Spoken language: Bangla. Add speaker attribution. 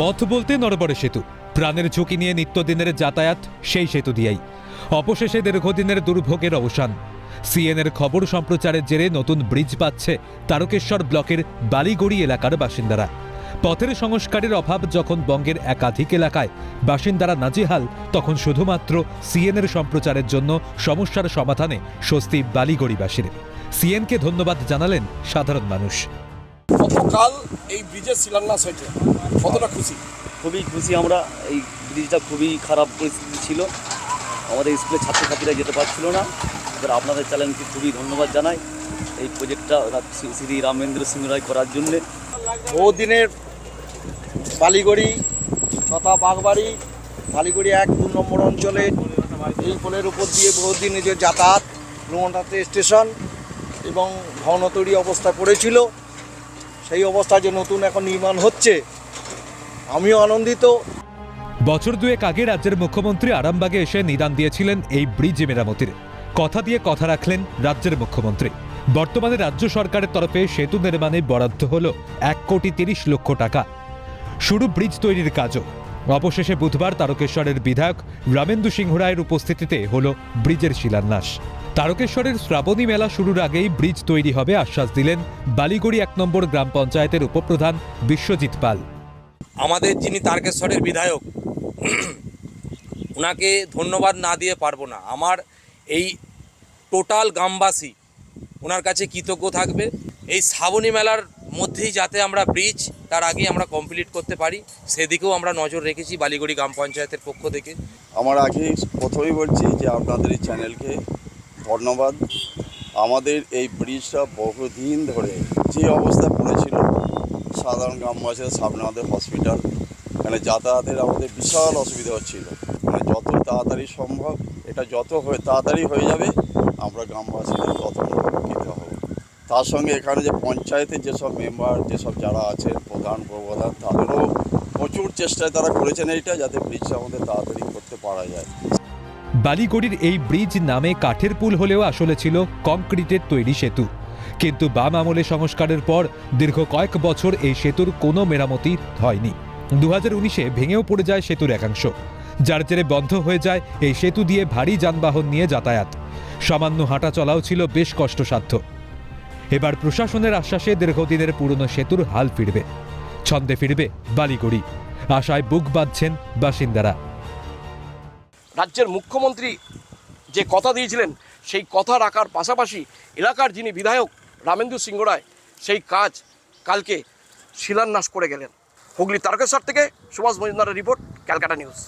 Speaker 1: পথ বলতে নরবরে সেতু। প্রাণের ঝুঁকি নিয়ে নিত্যদিনের যাতায়াত সেই সেতু দিয়েই। অবশেষে দীর্ঘদিনের দুর্ভোগের অবসান। সিএনের খবর সম্প্রচারের জেরে নতুন ব্রিজ পাচ্ছে তারকেশ্বর ব্লকের বালিগড়ি এলাকার বাসিন্দারা। পথের সংস্কারের অভাব যখন বঙ্গের একাধিক এলাকায় বাসিন্দারা নাজেহাল, তখন শুধুমাত্র সিএনের সম্প্রচারের জন্য সমস্যার সমাধানে স্বস্তি বালিগড়িবাসীর। সিএনকে ধন্যবাদ জানালেন সাধারণ মানুষ।
Speaker 2: গতকাল এই ব্রিজের শিলান্যাস হয়েছে। কতটা খুশি?
Speaker 3: খুবই খুশি আমরা। এই ব্রিজটা খুবই খারাপ পরিস্থিতি ছিল। আমাদের স্কুলের ছাত্রছাত্রীরা যেতে পারছিল না। এবার আপনাদের চ্যানেলকে খুবই ধন্যবাদ জানাই এই প্রজেক্টটা শ্রী- রামেন্দ্র সিং রায় করার জন্যে।
Speaker 4: বহুদিনের বালিগড়ি তথা বাগবাড়ি বালিগড়ি এক দু নম্বর অঞ্চলে এই পোলের উপর দিয়ে বহুদিন যে যাতায়াত রুমন্ডাতে স্টেশন এবং ভবনতরী অবস্থায় পড়েছিল সেই অবস্থা যে নতুন এখন নির্মাণ হচ্ছে, আমিও আনন্দিত।
Speaker 1: বছর দুয়েক আগে রাজ্যের মুখ্যমন্ত্রী আরামবাগে এসে নিদান দিয়েছিলেন এই ব্রিজ মেরামতির। কথা দিয়ে কথা রাখলেন রাজ্যের মুখ্যমন্ত্রী। বর্তমানে রাজ্য সরকারের তরফে সেতু নির্মাণে বরাদ্দ হল এক কোটি তিরিশ লক্ষ টাকা। শুরু ব্রিজ তৈরির কাজও। অবশেষে বুধবার তারকেশ্বরের বিধায়ক রামেন্দু সিংহ রায়ের উপস্থিতিতে হল ব্রিজের শিলান্যাস। তারকেশ্বরের শ্রাবণী মেলা শুরুর আগেই ব্রিজ তৈরি হবে আশ্বাস দিলেন বালিগড়ি এক নম্বর গ্রাম পঞ্চায়েতের উপপ্রধান বিশ্বজিৎ পাল।
Speaker 5: আমাদের যিনি তারকেশ্বরের বিধায়ক ওনাকে ধন্যবাদ না দিয়ে পারব না। আমার এই টোটাল গ্রামবাসী ওনার কাছে কৃতজ্ঞ থাকবে। এই শ্রাবণী মেলার মধ্যেই যাতে আমরা ব্রিজ তার আগে আমরা কমপ্লিট করতে পারি সেদিকেও আমরা নজর রেখেছি বালিগড়ি গ্রাম পঞ্চায়েতের পক্ষ থেকে।
Speaker 6: আমার আগে প্রথমেই বলছি যে আপনাদের এই চ্যানেলকে ধন্যবাদ। আমাদের এই ব্রিজটা বহুদিন ধরে যে অবস্থা পড়েছিল, সাধারণ গ্রামবাসীদের সামনে আমাদের হসপিটাল এখানে যাতায়াতের আমাদের বিশাল অসুবিধা হচ্ছিল। মানে যত তাড়াতাড়ি সম্ভব, এটা যত হয়ে, তাড়াতাড়ি হয়ে যাবে, আমরা গ্রামবাসীদের তত উপকৃত হব। তার সঙ্গে এখানে যে পঞ্চায়েতের যেসব মেম্বার, যেসব যারা আছেন, প্রধান প্রধান তাদেরও প্রচুর চেষ্টায় তারা করেছেন এইটা, যাতে ব্রিজটা আমাদের তাড়াতাড়ি করতে পারা যায়।
Speaker 1: বালিগড়ির এই ব্রিজ নামে কাঠের পুল হলেও আসলে ছিল কংক্রিটের তৈরি সেতু। কিন্তু বাম আমলে সংস্কারের পর দীর্ঘ কয়েক বছর এই সেতুর কোনো মেরামতি হয়নি। দু হাজার উনিশে ভেঙেও পড়ে যায় সেতুর একাংশ। যার জেরে বন্ধ হয়ে যায় এই সেতু দিয়ে ভারী যানবাহন নিয়ে যাতায়াত। সামান্য হাঁটা চলাও ছিল বেশ কষ্টসাধ্য। এবার প্রশাসনের আশ্বাসে দীর্ঘদিনের পুরনো সেতুর হাল ফিরবে। ছন্দে ফিরবে বালিগড়ি আশায় বুক বাঁধছেন বাসিন্দারা।
Speaker 2: রাজ্যের মুখ্যমন্ত্রী যে কথা দিয়েছিলেন, সেই কথা রাখার পাশাপাশি এলাকার যিনি বিধায়ক রামেন্দু সিংহ রায়, সেই কাজ কালকে শিলান্যাস করে গেলেন। হুগলি তারকেশ্বর থেকে সুভাষ মজুমদারের রিপোর্ট, ক্যালকাটা নিউজ।